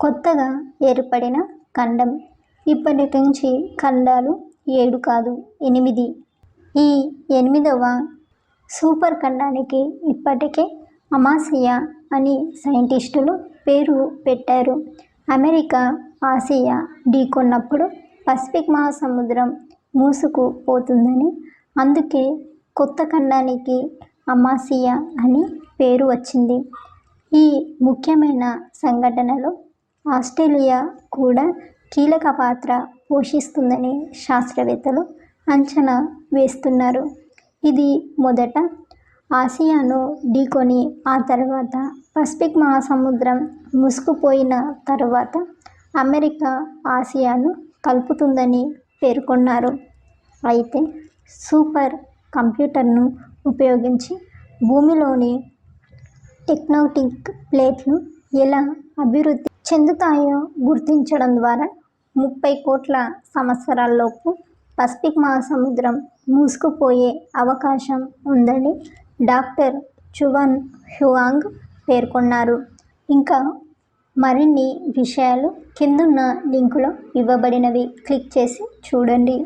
కొత్తగా ఏర్పడిన ఖండం. ఇప్పటి నుంచి ఖండాలు ఏడు కాదు ఎనిమిది. ఈ ఎనిమిదవ సూపర్ ఖండానికి ఇప్పటికే అమాసియా అని సైంటిస్టులు పేరు పెట్టారు. అమెరికా ఆసియా ఢీకొన్నప్పుడు పసిఫిక్ మహాసముద్రం మూసుకుపోతుందని అందుకే కొత్త ఖండానికి అమాసియా అని పేరు వచ్చింది. ఈ ముఖ్యమైన సంఘటనలో ఆస్ట్రేలియా కూడా కీలక పాత్ర పోషిస్తుందని శాస్త్రవేత్తలు అంచనా వేస్తున్నారు. ఇది మొదట ఆసియాను ఢీకొని ఆ తర్వాత పసిఫిక్ మహాసముద్రం ముసుకుపోయిన తర్వాత అమెరికా ఆసియాను కలుపుతుందని పేర్కొన్నారు. అయితే సూపర్ కంప్యూటర్ను ఉపయోగించి భూమిలోని టెక్నోటిక్ ప్లేట్లు ఎలా అభివృద్ధి చెందుతాయో గుర్తించడం ద్వారా ముప్పై కోట్ల సంవత్సరాల్లోపు పసిఫిక్ మహాసముద్రం మూసుకుపోయే అవకాశం ఉందని డాక్టర్ చువాన్ హ్యువాంగ్ పేర్కొన్నారు. ఇంకా మరిన్ని విషయాలు కిందున్న లింకులో ఇవ్వబడినవి క్లిక్ చేసి చూడండి.